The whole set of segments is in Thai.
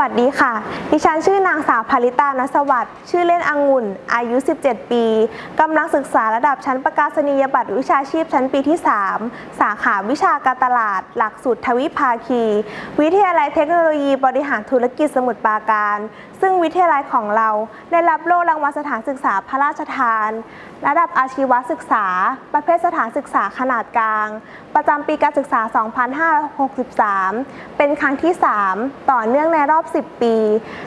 วัสดีค่ะ ดิฉันชื่อนางสาวภริตานสวัสดิ์ชื่อเล่นองุ่น อายุ 17 ปีกำลังศึกษาระดับชั้นประกาศนียบัตรวิชาชีพชั้นปีที่ 3 สาขาวิชาการตลาด หลักสูตรทวิภาคี วิทยาลัยเทคโนโลยีบริหารธุรกิจสมุทรปราการ ซึ่งวิทยาลัยของเราได้รับโล่รางวัลสถานศึกษาพระราชทาน ระดับอาชีวศึกษา ประเภทสถานศึกษาขนาดกลาง ประจำปีการศึกษา 2563 เป็นครั้งที่ 3 ต่อเนื่องในรอบ10 ปี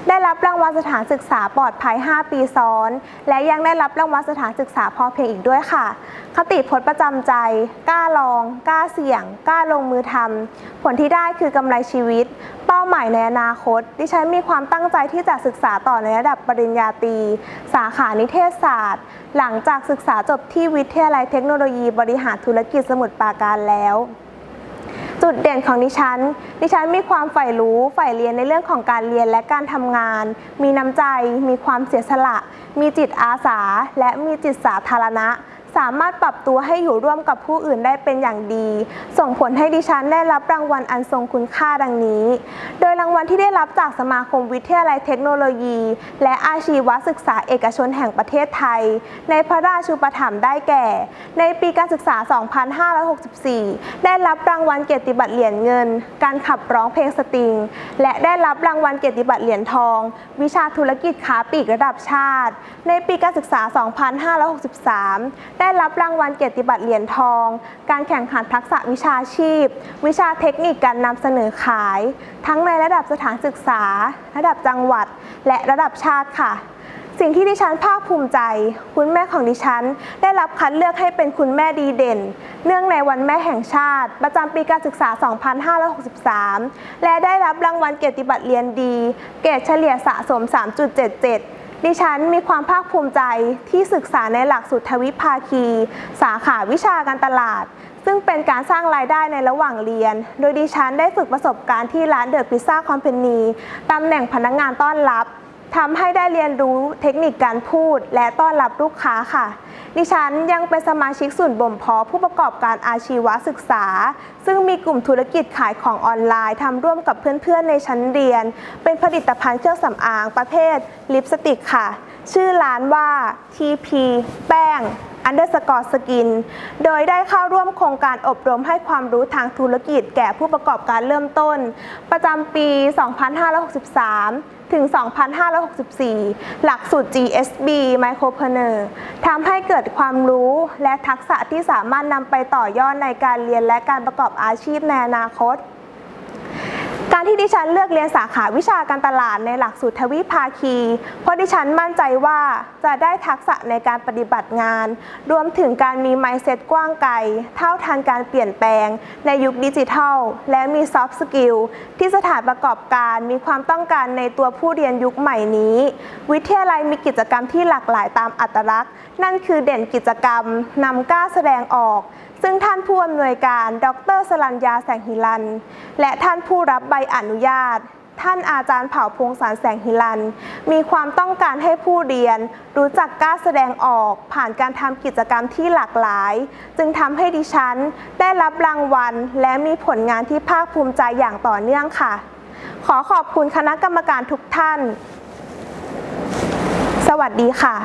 ได้รับรางวัลสถานศึกษาปลอดภัย 5 ปีซ้อน และยังได้รับรางวัลสถานศึกษาพอเพียงอีกด้วยค่ะ คติพจน์ประจำใจ กล้าลอง กล้าเสี่ยง กล้าลงมือทำผลที่ได้คือกำไรชีวิต เป้าหมายในอนาคต ดิฉันมีความตั้งใจที่จะศึกษาต่อในระดับปริญญาตรี สาขานิเทศศาสตร์ หลังจากศึกษาจบที่วิทยาลัยเทคโนโลยีบริหารธุรกิจสมุทรปราการแล้ว จุดเด่นของดิฉัน ดิฉันมีความใฝ่รู้ใฝ่เรียนในเรื่องของการเรียนและการทำงาน มีน้ำใจ มีความเสียสละ มีจิตอาสา และมีจิตสาธารณะ สามารถปรับตัวให้อยู่ร่วมกับผู้อื่นได้เป็นอย่างดี ส่งผลให้ดิฉันได้รับรางวัลอันทรงคุณค่าดังนี้ โดยรางวัลที่ได้รับจากสมาคมวิทยาลัยเทคโนโลยี และอาชีวศึกษาเอกชนแห่งประเทศไทย ในพระราชูปถัมภ์ได้แก่ ในปีการศึกษา 2564 ได้รับรางวัลเกียรติบัตรเหรียญเงิน การขับร้องเพลงสตริง และได้รับรางวัลเกียรติบัตรเหรียญทอง วิชาธุรกิจค้าปลีกระดับชาติ ในปีการศึกษา 2563ได้รับรางวัลเกียรติบัตรเหรียญทอง การแข่งขันทักษะวิชาชีพ วิชาเทคนิคการนำเสนอขาย ทั้งในระดับสถานศึกษา ระดับจังหวัด และระดับชาติค่ะ สิ่งที่ดิฉันภาคภูมิใจ คุณแม่ของดิฉัน ได้รับคัดเลือกให้เป็นคุณแม่ดีเด่น เนื่องในวันแม่แห่งชาติ ประจำปีการศึกษา 2563 และได้รับรางวัลเกียรติบัตรเรียนดี เกรดเฉลี่ยสะสม 3.77 ดิฉันมีความภาคภูมิใจที่ศึกษาในหลักสูตรทวิภาคี สาขาวิชาการตลาด ซึ่งเป็นการสร้างรายได้ในระหว่างเรียน โดยดิฉันได้ฝึกประสบการณ์ที่ร้านเดอะพิซซ่าคอมเพนีตำแหน่งพนักงานต้อนรับ ทำให้ได้เรียนรู้เทคนิคการพูดและต้อนรับลูกค้าค่ะ ดิฉันยังเป็นสมาชิกส่วนบ่มเพาะผู้ประกอบการอาชีวศึกษา ซึ่งมีกลุ่มธุรกิจขายของออนไลน์ทำร่วมกับเพื่อนๆในชั้นเรียน เป็นผลิตภัณฑ์เครื่องสำอางประเภทลิปสติกค่ะ ชื่อร้านว่า TP แป้ง underscore skin โดยได้เข้าร่วมโครงการอบรมให้ความรู้ทางธุรกิจแก่ผู้ประกอบการเริ่มต้น ประจำปี 2563ถึง 2564 หลักสูตร GSB Micropreneur ทำให้เกิดความรู้และทักษะที่สามารถนำไปต่อยอดในการเรียนและการประกอบอาชีพในอนาคต การที่ดิฉันเลือกเรียนสาขาวิชาการตลาดในหลักสูตรทวิภาคี เพราะดิฉันมั่นใจว่าจะได้ทักษะในการปฏิบัติงาน รวมถึงการมีไมเซ็ตกว้างไกล เท่าทันการเปลี่ยนแปลง ในยุคดิจิทัล และมีซอฟต์สกิลที่สถานประกอบการมีความต้องการในตัวผู้เรียนยุคใหม่นี้ วิทยาลัยมีกิจกรรมที่หลากหลายตามอัตลักษณ์ นั่นคือเด่นกิจกรรมนำกล้าแสดงออก ซึ่งท่านผู้อำนวยการ ดรสรัญญาแสงหิรัน และท่านผู้รับใบอนุญาต ท่านอาจารย์เผ่าพงสารแสงหิรัน มีความต้องการให้ผู้เรียน รู้จักกล้าแสดงออกผ่านการทำกิจกรรมที่หลากหลาย จึงทำให้ดิฉันได้รับรางวัล และมีผลงานที่ภาคภูมิใจอย่างต่อเนื่องค่ะ ขอขอบคุณคณะกรรมการทุกท่าน สวัสดีค่ะ